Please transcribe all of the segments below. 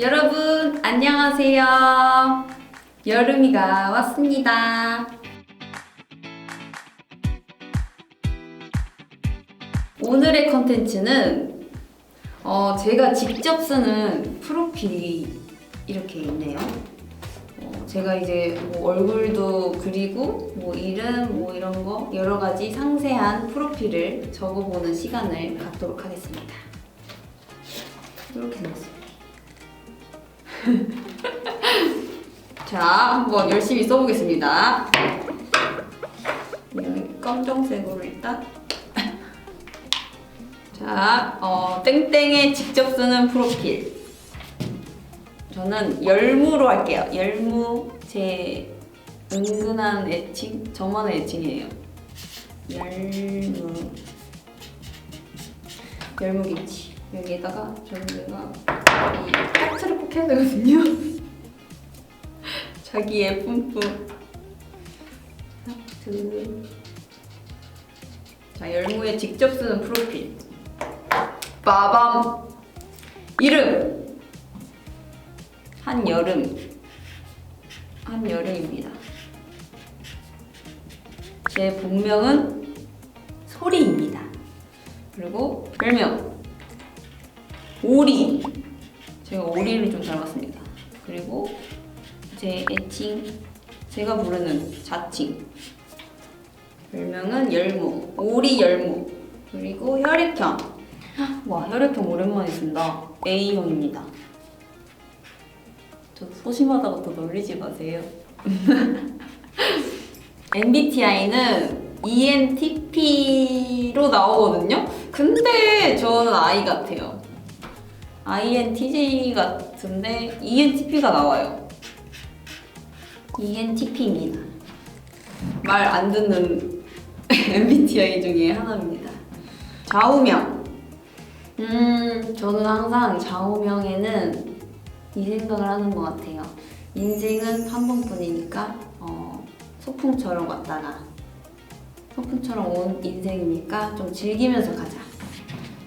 여러분 안녕하세요. 여름이가 왔습니다. 오늘의 컨텐츠는 어, 제가 직접 쓰는 프로필이 이렇게 있네요. 어, 제가 이제 뭐 얼굴도 그리고 뭐 이름 뭐 이런 거 여러 가지 상세한 프로필을 적어보는 시간을 갖도록 하겠습니다. 이렇게 생겼습니다. 자, 한번 열심히 써보겠습니다. 검정색으로 일단. 자, 어, 땡땡에 직접 쓰는 프로필. 저는 열무로 할게요. 열무 제 은근한 애칭, 저만의 애칭이에요. 열무. 열무김치. 여기에다가 저는 내가 이 하트를 되거든요. 자기의 뿜뿜. 자, 열무에 직접 쓰는 프로필. 빠밤. 이름. 한여름. 한여름입니다. 제 본명은 소리입니다. 그리고 별명. 오리. 제가 오리를 좀 닮았습니다. 그리고 제 애칭. 제가 부르는 자칭. 별명은 열무. 오리 열무. 그리고 혈액형. 와, 혈액형 오랜만에 쓴다. A형입니다. 저 소심하다고 또 놀리지 마세요. MBTI는 ENTP로 나오거든요? 근데 저는 I 같아요. INTJ 같은데 ENTP가 나와요. ENTP입니다. 말 안 듣는 MBTI 중에 하나입니다. 좌우명. 음, 저는 항상 좌우명에는 이 생각을 하는 것 같아요. 인생은 한 번뿐이니까 어, 소풍처럼 왔다가 소풍처럼 온 인생이니까 좀 즐기면서 가자.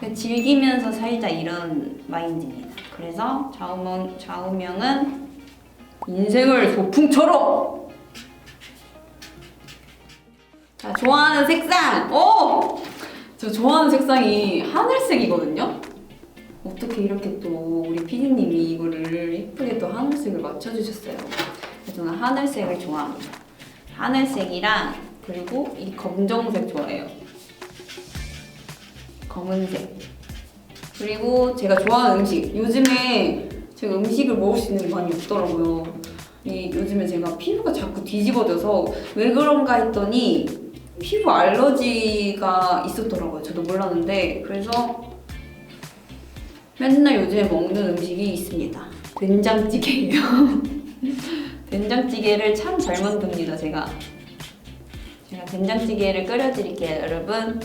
그 즐기면서 살자 이런 마인드입니다. 그래서 좌우명, 좌우명은 인생을 소풍처럼 자, 좋아하는 색상! 오! 저 좋아하는 색상이 하늘색이거든요? 어떻게 이렇게 또 우리 피디님이 이거를 예쁘게 또 하늘색을 맞춰주셨어요. 저는 하늘색을 좋아합니다. 하늘색이랑 그리고 이 검정색 좋아해요. 검은색. 그리고 제가 좋아하는 음식. 요즘에 제가 음식을 먹을 수 있는 게 많이 없더라고요. 이 요즘에 제가 피부가 자꾸 뒤집어져서 왜 그런가 했더니 피부 알러지가 있었더라고요. 저도 몰랐는데 그래서 맨날 요즘에 먹는 음식이 있습니다. 된장찌개예요. 된장찌개를 참 잘 만듭니다, 제가. 제가 된장찌개를 끓여드릴게요, 여러분.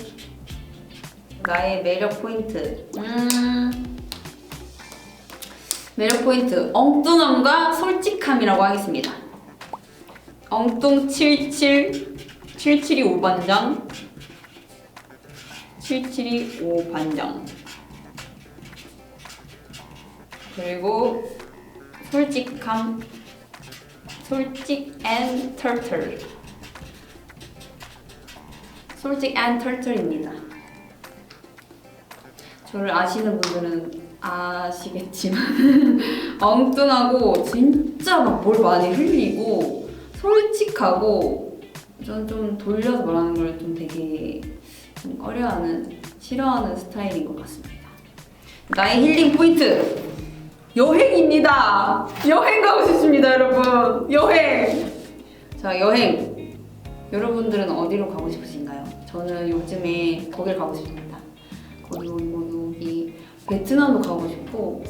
나의 매력 포인트. 음. 매력 포인트. 엉뚱함과 솔직함이라고 하겠습니다. 엉뚱 77, 77이 5반장. 77이 5반장. 그리고 솔직함 솔직 앤 터틀 솔직 앤 터틀입니다 저를 아시는 분들은 아시겠지만 엉뚱하고 진짜 막 뭘 많이 흘리고 솔직하고 전좀 돌려서 말하는 걸 좀 되게 좀 어려워하는 싫어하는 스타일인 것 같습니다 나의 힐링 포인트 여행입니다. 여행 가고 싶습니다, 여러분. 여행. 자, 여행. 여러분들은 어디로 가고 싶으신가요? 저는 요즘에 거길 가고 싶습니다. 뭐 여기 베트남도 가고 싶고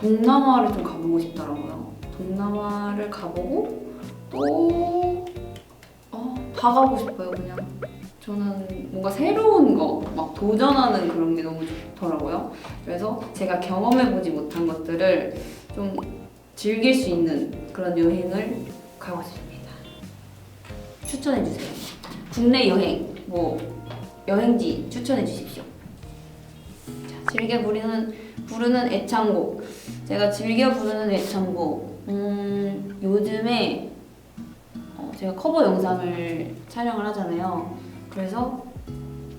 동남아를 좀 가보고 싶더라고요. 동남아를 가보고 또 어, 다 가고 싶어요, 그냥. 저는 뭔가 새로운 거, 막 도전하는 그런 게 너무 좋더라고요. 그래서 제가 경험해보지 못한 것들을 좀 즐길 수 있는 그런 여행을 가고 싶습니다. 추천해주세요. 국내 여행, 뭐, 여행지 추천해주십시오. 자, 즐겨 부르는, 부르는 애창곡. 제가 즐겨 부르는 애창곡. 음, 요즘에 어, 제가 커버 영상을 촬영을 하잖아요. 그래서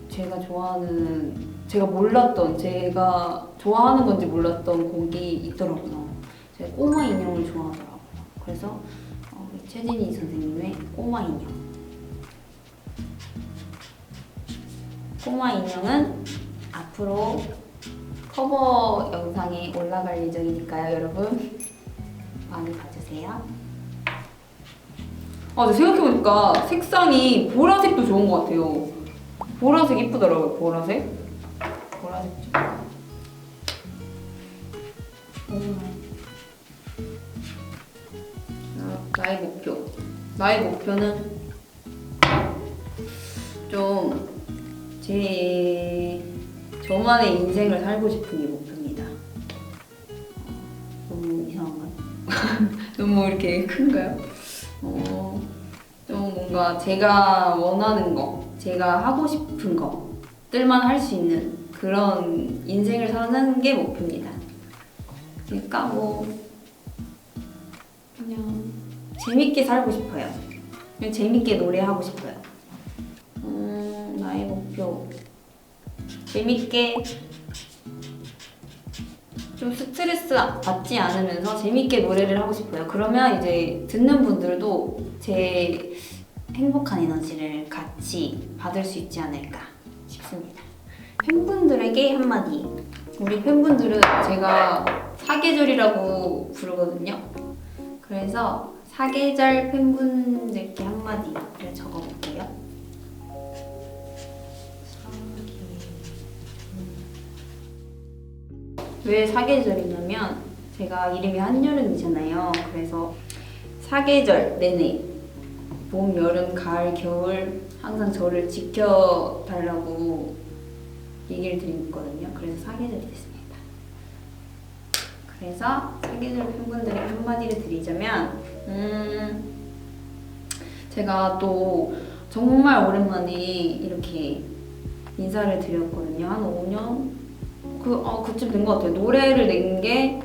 제가 좋아하는, 제가 몰랐던, 제가 좋아하는 건지 몰랐던 곡이 있더라고요. 제가 꼬마 인형을 좋아하더라고요. 그래서 어, 최진희 선생님의 꼬마 인형. 꼬마 인형은 앞으로 커버 영상이 올라갈 예정이니까요, 여러분. 많이 봐주세요. 아, 근데 생각해보니까 색상이 보라색도 좋은 것 같아요. 보라색 이쁘더라고요, 보라색. 보라색 좀. 음. 아, 나의 목표. 나의 목표는 좀제 저만의 인생을 살고 싶은 게 목표입니다. 어, 너무 이상한가요? 너무 이렇게 큰가요? 어, 좀 뭔가 제가 원하는 거, 제가 하고 싶은 것들만 할 수 있는 그런 인생을 사는 게 목표입니다. 그러니까 뭐 그냥 재밌게 살고 싶어요. 그냥 재밌게 노래하고 싶어요. 음, 나의 목표. 재밌게 좀 스트레스 받지 않으면서 재밌게 노래를 하고 싶어요. 그러면 이제 듣는 분들도 제 행복한 에너지를 같이 받을 수 있지 않을까 싶습니다. 팬분들에게 한마디. 우리 팬분들은 제가 사계절이라고 부르거든요. 그래서 사계절 팬분들께 한마디를 적어볼게요. 왜 사계절이냐면 제가 이름이 한여름이잖아요. 그래서 사계절 내내 봄, 여름, 가을, 겨울 항상 저를 지켜달라고 얘기를 드리거든요. 그래서 사계절이 됐습니다. 그래서 사계절 팬분들에게 한마디를 드리자면 음, 제가 또 정말 오랜만에 이렇게 인사를 드렸거든요. 한 5년? 그, 어, 그쯤 된 것 같아요. 노래를 낸 게,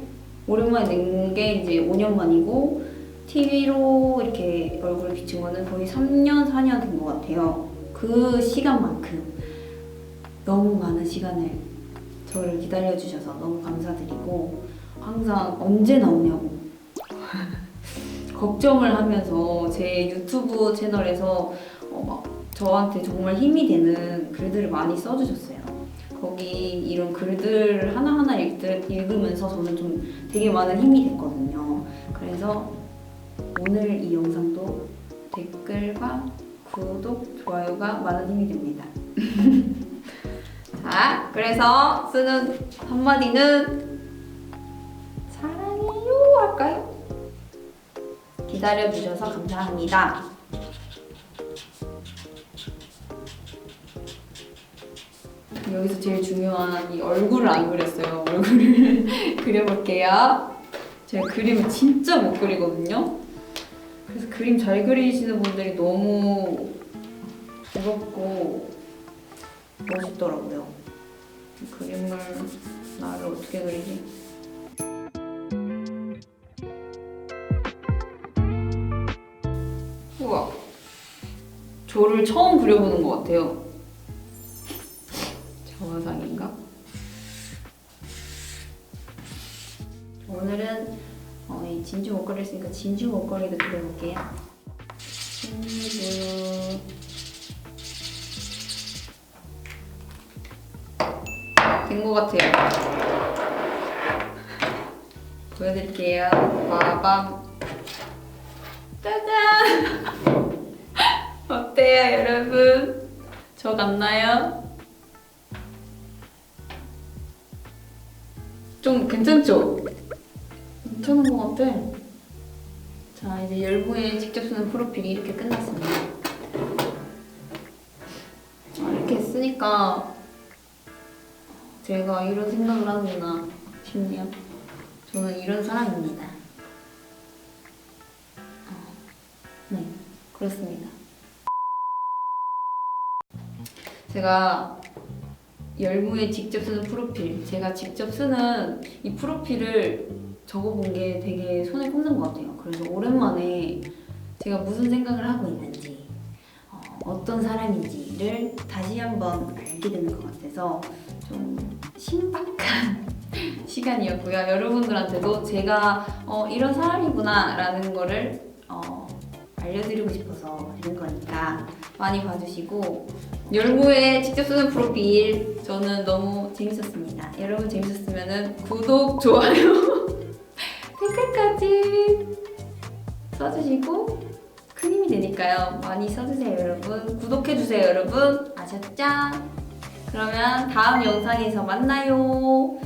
오랜만에 낸 게 이제 5년 만이고, TV로 이렇게 얼굴을 비춘 거는 거의 3년, 4년 된 것 같아요. 그 시간만큼 너무 많은 시간을 저를 기다려주셔서 너무 감사드리고, 항상 언제 나오냐고. 걱정을 하면서 제 유튜브 채널에서 어, 막 저한테 정말 힘이 되는 글들을 많이 써주셨어요. 거기 이런 글들 하나하나 읽, 읽으면서 저는 좀 되게 많은 힘이 됐거든요. 그래서 오늘 이 영상도 댓글과 구독, 좋아요가 많은 힘이 됩니다. 자, 그래서 쓰는 한마디는 사랑해요 할까요? 기다려주셔서 감사합니다. 여기서 제일 중요한 이 얼굴을 안 그렸어요. 얼굴을 그려볼게요. 제가 그림을 진짜 못 그리거든요. 그래서 그림 잘 그리시는 분들이 너무 부럽고 멋있더라고요. 이 그림을 나를 어떻게 그리지? 우와, 저를 처음 그려보는 것 같아요. 저화상인가? 오늘은 어, 이 진주 목걸이를 쓰니까 진주 목걸이도 그려볼게요. 진주 된 것 같아요. 보여드릴게요. 빠밤 짜잔 어때요 여러분? 저 같나요? 좀 괜찮죠? 괜찮은 것 같아. 자, 이제 열무에 직접 쓰는 프로필이 이렇게 끝났습니다. 아, 이렇게 쓰니까 제가 이런 생각을 하는구나 싶네요. 저는 이런 사람입니다. 어, 네, 그렇습니다. 제가 열무에 직접 쓰는 프로필, 제가 직접 쓰는 이 프로필을 적어본 게 되게 손에 꼽는 것 같아요. 그래서 오랜만에 제가 무슨 생각을 하고 있는지 어, 어떤 사람인지를 다시 한번 알게 되는 것 같아서 좀 신박한 시간이었고요. 여러분들한테도 제가 어, 이런 사람이구나라는 거를 어, 알려드리고 싶어서 하는 거니까 많이 봐주시고 열무에 직접 쓰는 프로필 저는 너무 재밌었습니다. 여러분 재밌었으면 구독, 좋아요, 댓글까지 써주시고 큰 힘이 되니까요. 많이 써주세요 여러분. 구독해주세요 여러분. 아셨죠? 그러면 다음 영상에서 만나요.